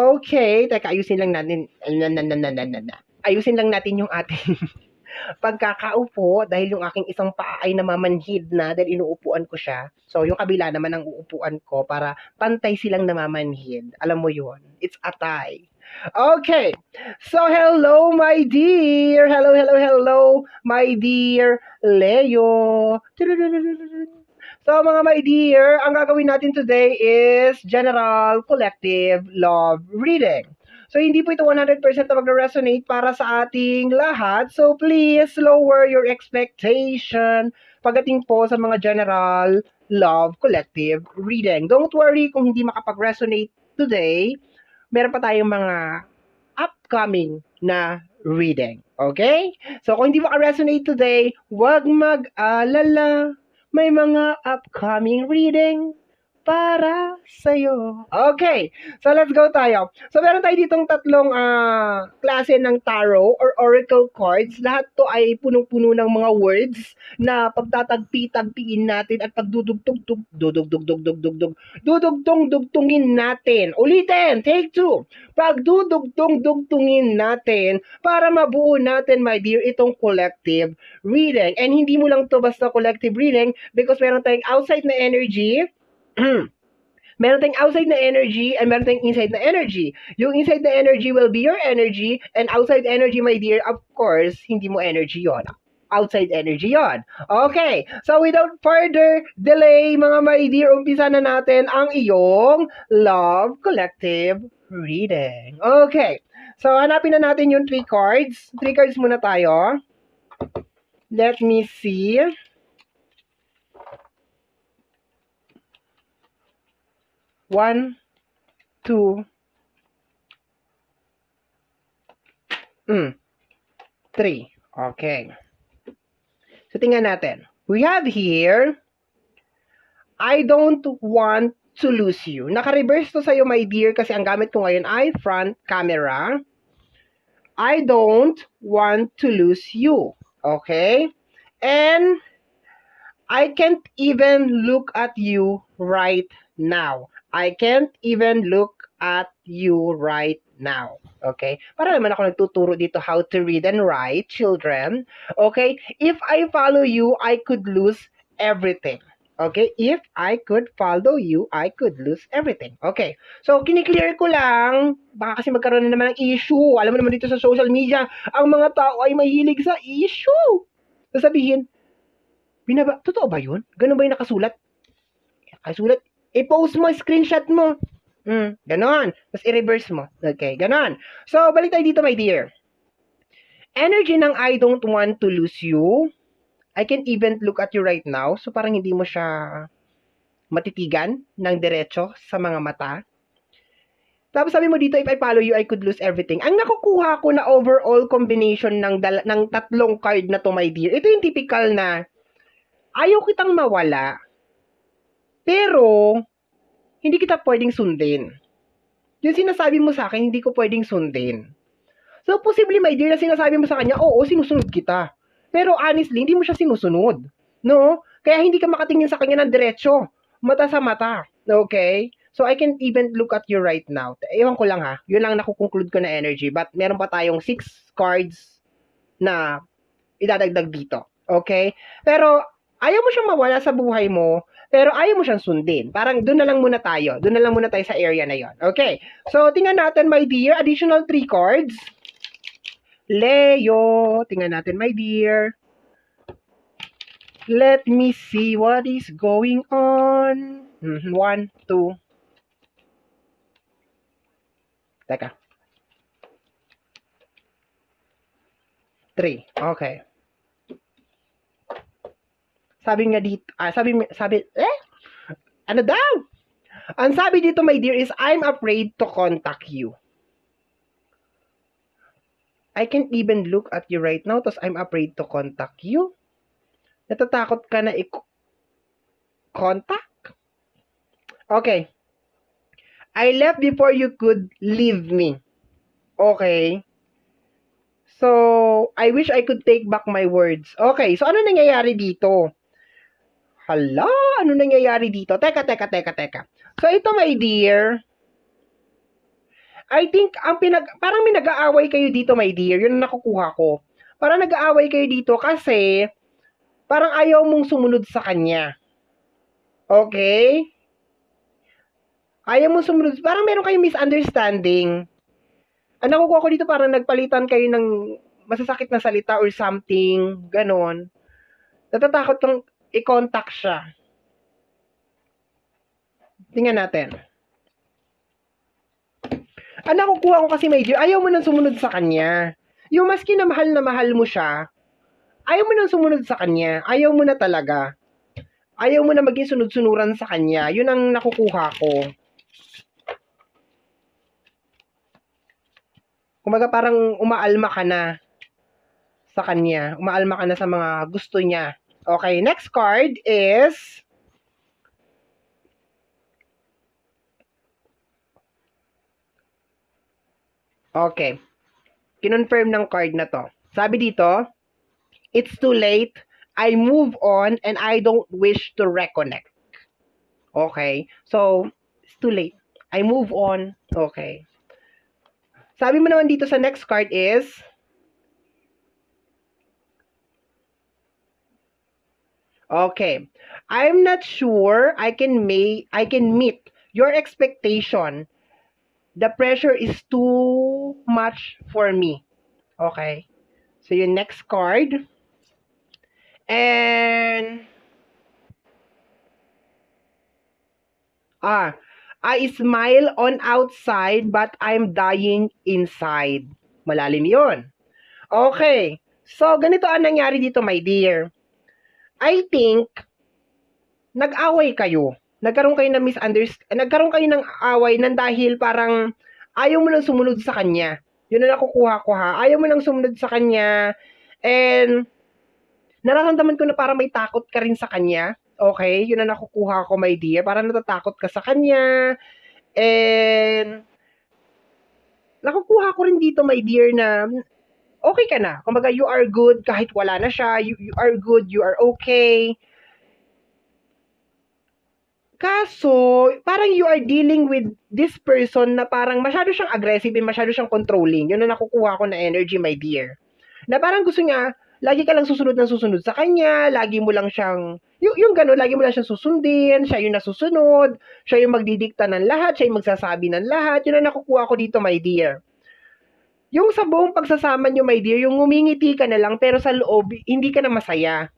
Okay, teka, ayusin lang natin. Na, na, na, na, na, na. Ayusin lang natin yung ating pagkakaupo dahil yung aking isang paa ay namamanhid na dahil inuupuan ko siya. So, yung kabila naman ang uupuan ko para pantay silang namamanhid. Alam mo yun? It's atay. Okay. So, hello, my dear. Hello, hello, hello, my dear Leo. So, mga my dear, ang gagawin natin today is General Collective Love Reading. So, hindi po ito 100% na mag-resonate para sa ating lahat. So, please lower your expectation pagdating po sa mga general love collective reading. Don't worry kung hindi makapag-resonate today. Meron pa tayong mga upcoming na reading. Okay? So, kung hindi maka-resonate today, huwag mag-alala. May mga upcoming reading para sa'yo. Okay, so let's go tayo. So meron tayo ditong tatlong uh, klase ng tarot or oracle cards. Lahat to ay punong-puno ng mga words na pagtatagpi-tagpiin natin at pagdudugtug-tug, dudugdug-dug-dug-dug, dudugtong-dugtungin natin. Ulitin, take two. Pagdudugtong-dugtungin natin para mabuo natin, my dear, itong collective reading. And hindi mo lang to basta collective reading because meron tayong outside na energy, meron tayong outside na energy and meron tayong inside na energy. Yung inside na energy will be your energy and outside energy, my dear, of course, hindi mo energy yon outside energy yon. Okay, so without further delay, mga my dear, umpisa na natin ang iyong Love Collective Reading. Okay, so hanapin na natin yung three cards. Three cards muna tayo. Let me see. One, two, mm, three. Okay. So, tingnan natin. We have here, I don't want to lose you. Naka-reverse to sa'yo, my dear, kasi ang gamit ko ngayon ay front camera. I don't want to lose you. Okay? And I can't even look at you right now. I can't even look at you right now. Okay? Para naman ako nagtuturo dito how to read and write, children. Okay? If I follow you, I could lose everything. Okay? If I could follow you, I could lose everything. Okay. So, kiniklear ko lang, baka kasi magkaroon na naman ng issue. Alam mo naman dito sa social media, ang mga tao ay mahilig sa issue. Sasabihin, binaba, totoo ba yun? Ganun ba yung nakasulat? Nakasulat, i-post mo, screenshot mo. Mm, ganon. Tapos i-reverse mo. Okay, ganon. So, balik tayo dito, my dear. Energy ng I don't want to lose you. I can even look at you right now. So, parang hindi mo siya matitigan ng diretso sa mga mata. Tapos sabi mo dito, if I follow you, I could lose everything. Ang nakukuha ko na overall combination ng, dal- ng tatlong card na to, my dear, ito yung typical na ayaw kitang mawala, pero, hindi kita pwedeng sundin. Yung sinasabi mo sa akin, hindi ko pwedeng sundin. So, possibly, my dear, na sinasabi mo sa kanya, oo, sinusunod kita. Pero honestly, hindi mo siya sinusunod. No? Kaya hindi ka makatingin sa kanya ng diretsyo. Mata sa mata. Okay? So, I can even look at you right now. Ewan ko lang ha. Yun lang nakukonclude ko na energy. But, meron pa tayong six cards na idadagdag dito. Okay? Pero, ayaw mo siyang mawala sa buhay mo pero ayaw mo siyang sundin. Parang doon na lang muna tayo. Doon na lang muna tayo sa area na yon. Okay. So, tingnan natin, my dear. Additional three cards. Leo. Tingnan natin, my dear. Let me see what is going on. Mm-hmm. One, two. Teka. Three. Okay. Sabi nga dito, ah, sabi, sabi, eh? Ano daw? Ang sabi dito, my dear, is I'm afraid to contact you. I can't even look at you right now, tapos I'm afraid to contact you. Natatakot ka na i-contact? Okay. I left before you could leave me. Okay. So, I wish I could take back my words. Okay, so ano nangyayari dito? Hala, ano nangyayari dito? Teka, teka, teka, teka. So, ito, my dear, I think, ang pinag, parang may nag-aaway kayo dito, my dear. Yun ang nakukuha ko. Parang nag-aaway kayo dito kasi parang ayaw mong sumunod sa kanya. Okay? Ayaw mong sumunod. Parang meron kayong misunderstanding. Ang nakukuha ko dito parang nagpalitan kayo ng masasakit na salita or something. Ganon. Natatakot kang i-contact siya. Tingnan natin. Ang nakukuha ko kasi dear, ayaw mo nang sumunod sa kanya. Yung maski na mahal na mahal mo siya, ayaw mo nang sumunod sa kanya. Ayaw mo na talaga. Ayaw mo na maging sunod-sunuran sa kanya. Yun ang nakukuha ko. Kumaga parang umaalma ka na sa kanya. Umaalma ka na sa mga gusto niya. Okay, next card is Okay. Kinonfirm ng card na to. Sabi dito, it's too late. I move on and I don't wish to reconnect. Okay. So, it's too late. I move on. Okay. Sabi mo naman dito sa next card is, Okay. I'm not sure I can make I can meet your expectation. The pressure is too much for me. Okay. So your next card. And Ah, I smile on outside but I'm dying inside. Malalim 'yon. Okay. So ganito ang nangyari dito, my dear. I think nag-away kayo. Nagkaroon kayo ng misunderstanding, nagkaroon kayo ng away nang dahil parang ayaw mo nang sumunod sa kanya. Yun ang nakukuha ko ha. Ayaw mo nang sumunod sa kanya. And nararamdaman ko na parang may takot ka rin sa kanya. Okay? Yun ang nakukuha ko, my dear. Parang natatakot ka sa kanya. And nakukuha ko rin dito, my dear, na okay ka na. Kumbaga, you are good kahit wala na siya. You, you are good, you are okay. Kaso, parang you are dealing with this person na parang masyado siyang aggressive and masyado siyang controlling. Yun ang nakukuha ko na energy, my dear. Na parang gusto niya, lagi ka lang susunod na susunod sa kanya, lagi mo lang siyang, yung, yung gano'n, lagi mo lang siyang susundin, siya yung nasusunod, siya yung magdidikta ng lahat, siya yung magsasabi ng lahat. Yun ang nakukuha ko dito, my dear yung sa buong pagsasama nyo, my dear, yung ngumingiti ka na lang, pero sa loob, hindi ka na masaya.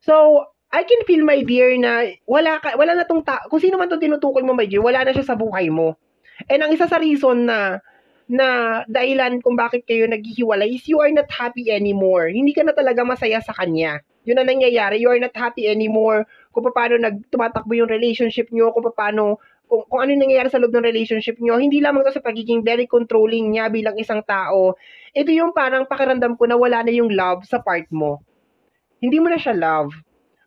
So, I can feel, my dear, na wala, ka, wala na tong ta- kung sino man tong tinutukoy mo, my dear, wala na siya sa buhay mo. And ang isa sa reason na na dahilan kung bakit kayo naghihiwalay is you are not happy anymore. Hindi ka na talaga masaya sa kanya. Yun ang nangyayari. You are not happy anymore. Kung paano nagtumatakbo yung relationship nyo, kung paano kung, kung ano nangyayari sa loob ng relationship nyo, hindi lamang to sa pagiging very controlling niya bilang isang tao. Ito yung parang pakiramdam ko na wala na yung love sa part mo. Hindi mo na siya love.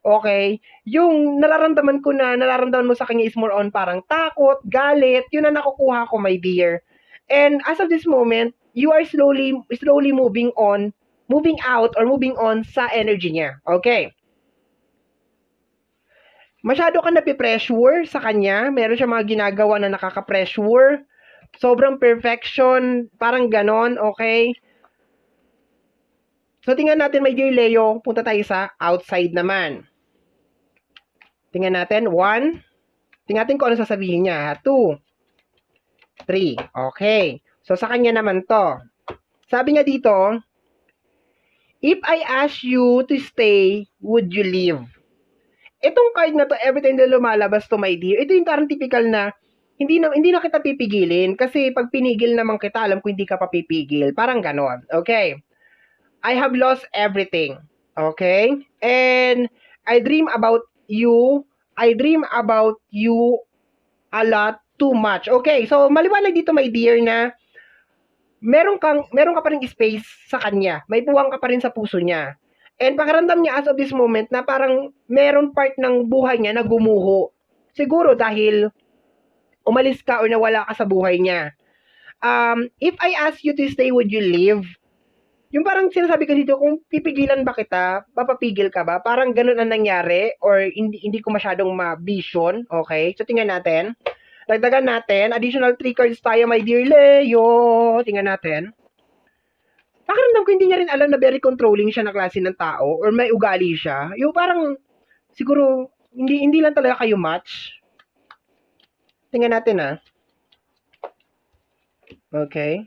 Okay? Yung nararamdaman ko na, nararamdaman mo sa kanya is more on parang takot, galit, yun ang nakukuha ko, my dear. And as of this moment, you are slowly, slowly moving on, moving out or moving on sa energy niya. Okay? Masyado ka napipressure sa kanya. Meron siya mga ginagawa na nakaka-pressure. Sobrang perfection, parang ganon, okay? So, tingnan natin, my dear Leo, punta tayo sa outside naman. Tingnan natin, one. Tingnan natin kung ano sasabihin niya. Two. Three. Okay. So, sa kanya naman to. Sabi niya dito, If I ask you to stay, would you leave? Itong card na to, every time na lumalabas to, my dear, ito yung parang typical na, hindi na, hindi na kita pipigilin kasi pag pinigil naman kita, alam ko hindi ka papipigil. Parang ganon. Okay. I have lost everything. Okay? And I dream about you. I dream about you a lot too much. Okay, so maliwanag dito my dear na meron kang meron ka pa ring space sa kanya. May puwang ka pa rin sa puso niya. And pakiramdam niya as of this moment na parang meron part ng buhay niya na gumuho. Siguro dahil umalis ka or nawala ka sa buhay niya. Um, if I ask you to stay, would you leave? Yung parang sinasabi ko dito, kung pipigilan ba kita, papapigil ka ba? Parang ganun ang nangyari or hindi, hindi ko masyadong ma-vision. Okay? So, tingnan natin. Dagdagan natin. Additional 3 cards tayo, my dear Leo. Tingnan natin. Pakiramdam ko hindi niya rin alam na very controlling siya na klase ng tao or may ugali siya. Yung parang, siguro, hindi hindi lang talaga kayo match. Tingnan natin ah. Okay.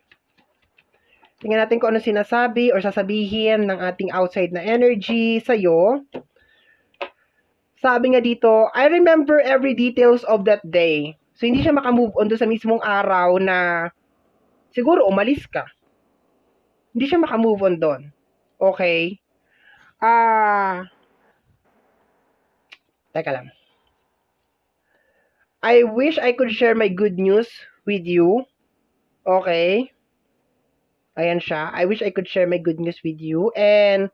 Tingnan natin kung ano sinasabi or sasabihin ng ating outside na energy sa'yo. Sabi nga dito, I remember every details of that day. So, hindi siya makamove on doon sa mismong araw na siguro umalis ka. Hindi siya makamove on doon. Okay? Ah... teka lang. I wish I could share my good news with you. Okay? Ayan siya. I wish I could share my good news with you and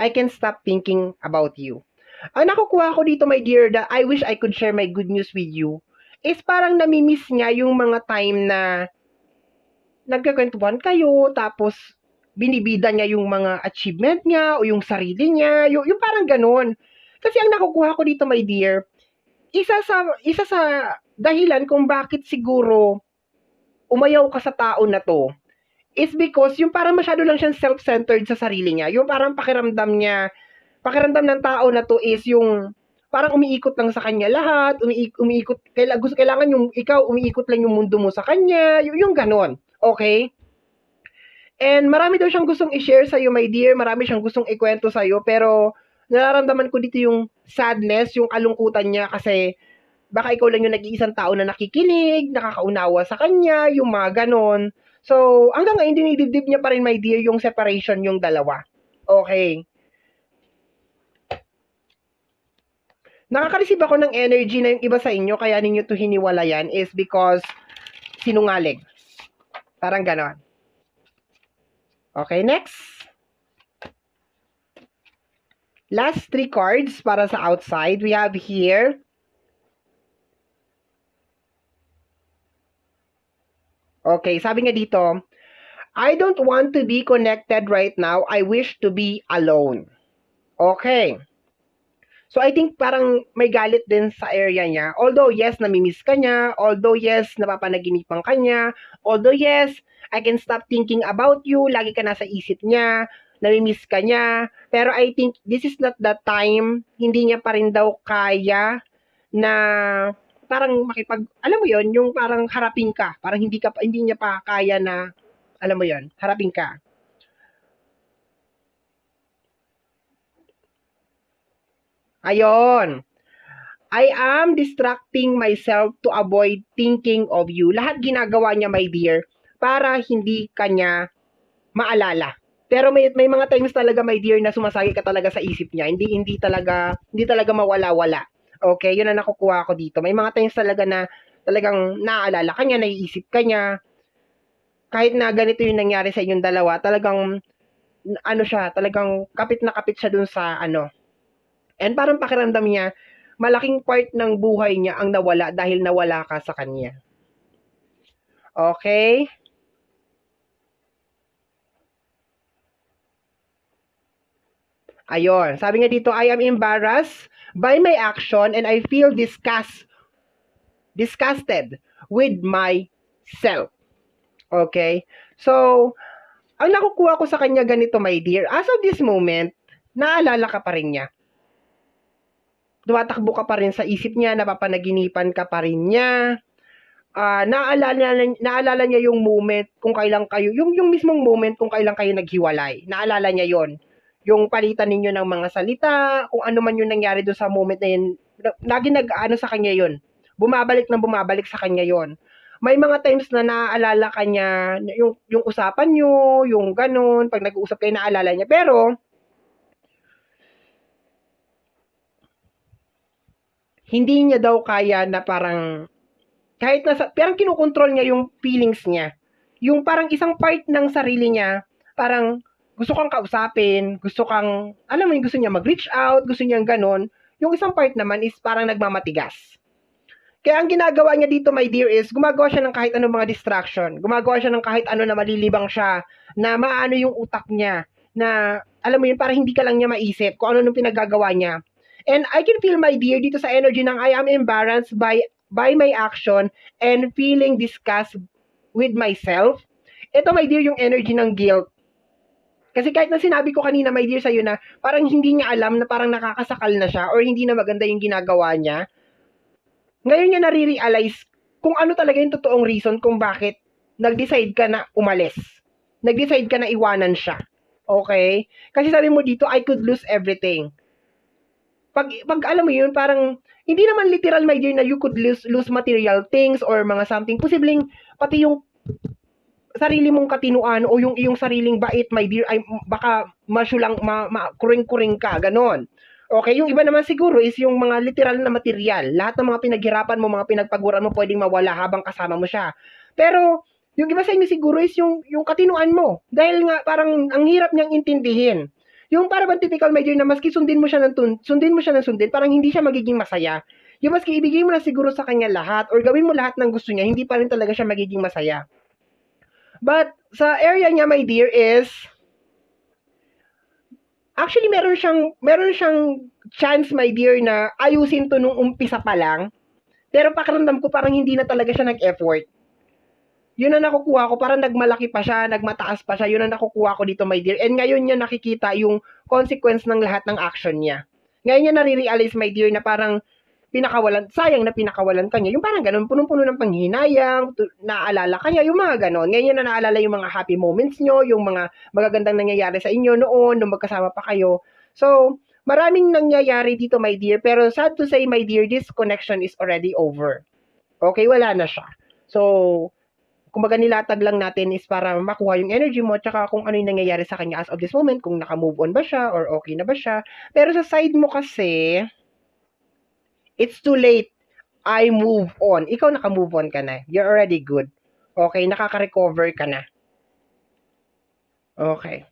I can stop thinking about you. Ang nakukuha ko dito, my dear, that I wish I could share my good news with you is parang namimiss niya yung mga time na nagkakwentuhan kayo, tapos binibida niya yung mga achievement niya o yung sarili niya, yung, yung parang ganun. Kasi ang nakukuha ko dito, my dear, isa sa isa sa dahilan kung bakit siguro umayaw ka sa tao na to is because yung parang masyado lang siyang self-centered sa sarili niya. Yung parang pakiramdam niya, pakiramdam ng tao na to is yung parang umiikot lang sa kanya lahat, umiikot, umiikot kailangan, gusto, kailangan yung ikaw, umiikot lang yung mundo mo sa kanya, yung, yung ganon. Okay? And marami daw siyang gustong i-share sa'yo, my dear, marami siyang gustong ikwento sa'yo, pero nararamdaman ko dito yung sadness, yung kalungkutan niya kasi baka ikaw lang yung nag-iisang tao na nakikinig, nakakaunawa sa kanya, yung mga ganon. So, hanggang ngayon, dinidibdib niya pa rin, my dear, yung separation yung dalawa. Okay. nakaka-receive ako ng energy na yung iba sa inyo, kaya ninyo to hiniwalayan is because sinungaling. Parang ganon. Okay, next. Last three cards para sa outside. We have here. Okay, sabi nga dito, I don't want to be connected right now. I wish to be alone. Okay. So I think parang may galit din sa area niya. Although yes, namimiss ka niya. Although yes, napapanaginipan ka niya. Although yes, I can stop thinking about you. Lagi ka nasa isip niya. Namimiss ka niya. Pero I think this is not the time. Hindi niya pa rin daw kaya na parang makipag, alam mo yon yung parang harapin ka. Parang hindi ka hindi niya pa kaya na, alam mo yon harapin ka. Ayon. I am distracting myself to avoid thinking of you. Lahat ginagawa niya, my dear, para hindi kanya maalala. Pero may may mga times talaga, my dear, na sumasagi ka talaga sa isip niya. Hindi hindi talaga hindi talaga mawala-wala. Okay, 'yun ang nakukuha ko dito. May mga times talaga na talagang naaalala ka niya, naiisip ka niya. Kahit na ganito yung nangyari sa inyong dalawa, talagang ano siya, talagang kapit na kapit siya dun sa ano, And parang pakiramdam niya, malaking part ng buhay niya ang nawala dahil nawala ka sa kanya. Okay? Ayon. Sabi nga dito, I am embarrassed by my action and I feel disgust, disgusted with myself. Okay? So, ang nakukuha ko sa kanya ganito, my dear, as of this moment, naalala ka pa rin niya tumatakbo ka pa rin sa isip niya, napapanaginipan ka pa rin niya. Uh, naalala, naalala niya yung moment kung kailan kayo, yung, yung mismong moment kung kailan kayo naghiwalay. Naalala niya yon Yung palitan ninyo ng mga salita, kung ano man yung nangyari doon sa moment na yun. Lagi nag-ano sa kanya yon Bumabalik na bumabalik sa kanya yon May mga times na naaalala kanya yung, yung usapan nyo, yung ganun, pag nag-uusap kayo naalala niya. Pero, hindi niya daw kaya na parang kahit nasa parang kinokontrol niya yung feelings niya. Yung parang isang part ng sarili niya, parang gusto kang kausapin, gusto kang, alam mo yung gusto niya mag-reach out, gusto niya ganun. Yung isang part naman is parang nagmamatigas. Kaya ang ginagawa niya dito, my dear, is gumagawa siya ng kahit anong mga distraction. Gumagawa siya ng kahit ano na malilibang siya, na maano yung utak niya, na alam mo yun, para hindi ka lang niya maisip kung ano nung pinagagawa niya. And I can feel my dear dito sa energy ng I am embarrassed by by my action and feeling disgust with myself. Ito, my dear, yung energy ng guilt. Kasi kahit na sinabi ko kanina, my dear, sa'yo na parang hindi niya alam na parang nakakasakal na siya or hindi na maganda yung ginagawa niya, ngayon niya nare-realize kung ano talaga yung totoong reason kung bakit nag-decide ka na umalis. Nag-decide ka na iwanan siya. Okay? Kasi sabi mo dito, I could lose everything. Pag, pag alam mo yun, parang, hindi naman literal, my dear, na you could lose, lose material things or mga something. Posibleng, pati yung sarili mong katinuan o yung iyong sariling bait, my dear, ay baka masyulang, ma, ma, kuring-kuring ka, ganon. Okay, yung iba naman siguro is yung mga literal na material. Lahat ng mga pinaghirapan mo, mga pinagpaguran mo, pwedeng mawala habang kasama mo siya. Pero, yung iba sa inyo siguro is yung, yung katinuan mo. Dahil nga, parang ang hirap niyang intindihin. Yung para bang typical major na maski sundin mo siya ng tun- sundin mo siya ng sundin, parang hindi siya magiging masaya. Yung maski ibigay mo na siguro sa kanya lahat or gawin mo lahat ng gusto niya, hindi pa rin talaga siya magiging masaya. But sa area niya, my dear, is actually meron siyang meron siyang chance, my dear, na ayusin to nung umpisa pa lang. Pero pakiramdam ko parang hindi na talaga siya nag-effort. Yun ang nakukuha ko, parang nagmalaki pa siya, nagmataas pa siya, yun ang nakukuha ko dito, my dear. And ngayon niya nakikita yung consequence ng lahat ng action niya. Ngayon niya nare-realize, my dear, na parang pinakawalan, sayang na pinakawalan ka niya. Yung parang ganun, punong-puno ng panghinayang, naaalala ka niya, yung mga ganun. Ngayon na naalala yung mga happy moments niyo, yung mga magagandang nangyayari sa inyo noon, nung magkasama pa kayo. So, maraming nangyayari dito, my dear, pero sad to say, my dear, this connection is already over. Okay, wala na siya. So, kumbaga nilatag lang natin is para makuha yung energy mo tsaka kung ano yung nangyayari sa kanya as of this moment, kung naka-move on ba siya or okay na ba siya. Pero sa side mo kasi, it's too late. I move on. Ikaw naka-move on ka na. You're already good. Okay, nakaka-recover ka na. Okay.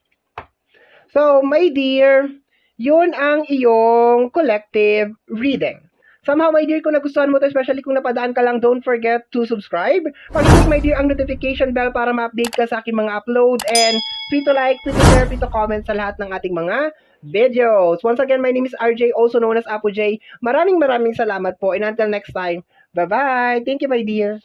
So, my dear, yun ang iyong collective reading. Somehow, my dear, kung nagustuhan mo to, especially kung napadaan ka lang, don't forget to subscribe. Pag-click, my dear, ang notification bell para ma-update ka sa aking mga upload. And free to like, free to share, free to comment sa lahat ng ating mga videos. Once again, my name is RJ, also known as Apo J. Maraming maraming salamat po. And until next time, bye-bye. Thank you, my dear.